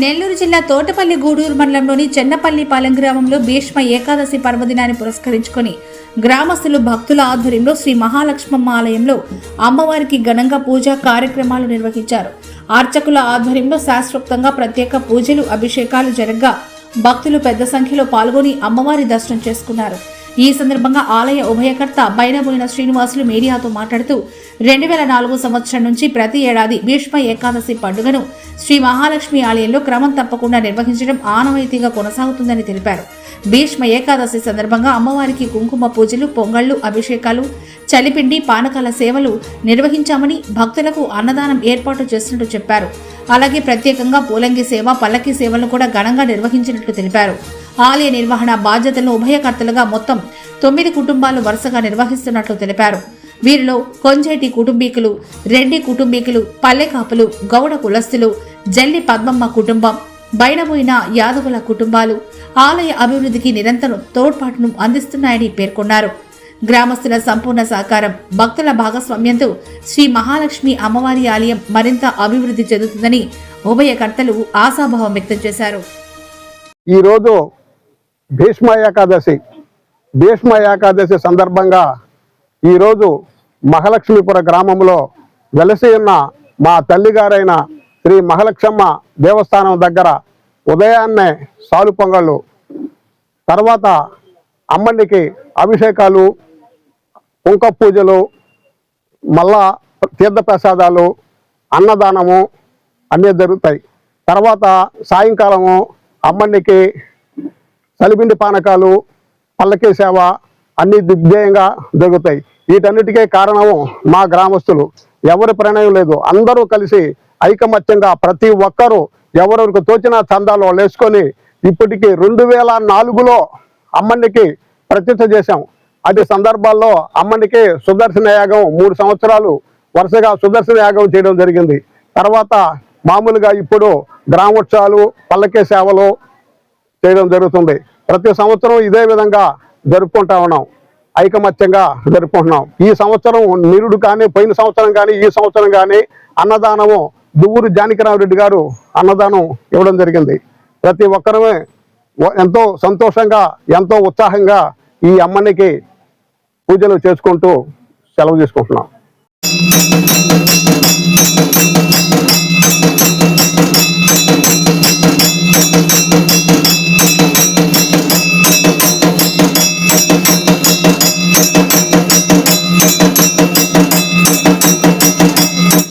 నెల్లూరు జిల్లా తోటపల్లి గూడూరు మండలంలోని చెన్నపల్లి పాలెం గ్రామంలో భీష్మ ఏకాదశి పర్వదినాన్ని పురస్కరించుకొని గ్రామస్తులు భక్తుల ఆధ్వర్యంలో శ్రీ మహాలక్ష్మమ్మ ఆలయంలో అమ్మవారికి ఘనంగా పూజా కార్యక్రమాలు నిర్వహించారు. అర్చకుల ఆధ్వర్యంలో శాస్త్రోక్తంగా ప్రత్యేక పూజలు అభిషేకాలు జరగ్గా భక్తులు పెద్ద సంఖ్యలో పాల్గొని అమ్మవారి దర్శనం చేసుకున్నారు. ఈ సందర్భంగా ఆలయ ఉభయకర్త బైనబోయిన శ్రీనివాసులు మీడియాతో మాట్లాడుతూ రెండు వేల నాలుగు సంవత్సరం నుంచి ప్రతి ఏడాది భీష్మ ఏకాదశి పండుగను శ్రీ మహాలక్ష్మి ఆలయంలో క్రమం తప్పకుండా నిర్వహించడం ఆనవాయితీగా కొనసాగుతుందని తెలిపారు. భీష్మ ఏకాదశి సందర్భంగా అమ్మవారికి కుంకుమ పూజలు పొంగళ్ళు అభిషేకాలు చలిపిండి పానకాల సేవలు నిర్వహించామని భక్తులకు అన్నదానం ఏర్పాటు చేసినట్టు చెప్పారు. అలాగే ప్రత్యేకంగా పూలంగి సేవ పల్లకి సేవలను కూడా ఘనంగా నిర్వహించినట్లు తెలిపారు. ఆలయ నిర్వహణ బాధ్యతలను ఉభయకర్తలుగా మొత్తం తొమ్మిది కుటుంబాలు వరుసగా నిర్వహిస్తున్నట్లు తెలిపారు. వీరిలో కొంజేటి కుటుంబీకులు రెడ్డి కుటుంబీకులు పల్లెకాపులు గౌడ కులస్తులు జల్లి పద్మమ్మ కుటుంబం బయటపోయిన యాదవుల కుటుంబాలు ఆలయ అభివృద్ధికి నిరంతరం తోడ్పాటును అందిస్తున్నాయని పేర్కొన్నారు. గ్రామస్తుల సంపూర్ణ సహకారం భక్తుల భాగస్వామ్యంతో శ్రీ మహాలక్ష్మి అమ్మవారి ఆలయం మరింత అభివృద్ధి చెందుతుందని ఉభయకర్తలు ఆశాభావం వ్యక్తం చేశారు. ఈరోజు భీష్మ ఏకాదశి భీష్మ ఏకాదశి సందర్భంగా ఈరోజు మహాలక్ష్మీపుర గ్రామంలో వెలసి ఉన్న మా తల్లిగారైన శ్రీ మహాలక్ష్మ దేవస్థానం దగ్గర ఉదయాన్నే సాలు పొంగళ్ళు తర్వాత అమ్మనికి అభిషేకాలు కుంక పూజలు మళ్ళా తీర్థప్రసాదాలు అన్నదానము అన్నీ జరుగుతాయి. తర్వాత సాయంకాలము అమ్మనికి చలిపిండి పానకాలు పల్లకీ సేవ అన్ని దిగ్జయంగా దొరుకుతాయి వీటన్నిటికీ కారణము మా గ్రామస్తులు. ఎవరి ప్రణయం లేదు. అందరూ కలిసి ఐకమత్యంగా ప్రతి ఒక్కరూ ఎవరెవరికి తోచిన చందాలు వాళ్ళు వేసుకొని ఇప్పటికి రెండు వేల నాలుగులో అమ్మనికి ప్రతిష్ఠ చేశాం. అది సందర్భాల్లో అమ్మనికి సుదర్శన యాగం మూడు సంవత్సరాలు వరుసగా సుదర్శన యాగం చేయడం జరిగింది. తర్వాత మామూలుగా ఇప్పుడు గ్రామోత్సవాలు పల్లకీ సేవలు చేయడం జరుగుతుంది. ప్రతి సంవత్సరం ఇదే విధంగా జరుపుకుంటా ఉన్నాం. ఐకమత్యంగా జరుపుకుంటున్నాం. ఈ సంవత్సరం నిరుడు కానీ పోయిన సంవత్సరం కానీ ఈ సంవత్సరం కానీ అన్నదానము దువ్వూరు జానకిరామరెడ్డి గారు అన్నదానం ఇవ్వడం జరిగింది. ప్రతి ఒక్కరమే ఎంతో సంతోషంగా ఎంతో ఉత్సాహంగా ఈ అమ్మనికి పూజలు చేసుకుంటూ సెలవు తీసుకుంటున్నాం.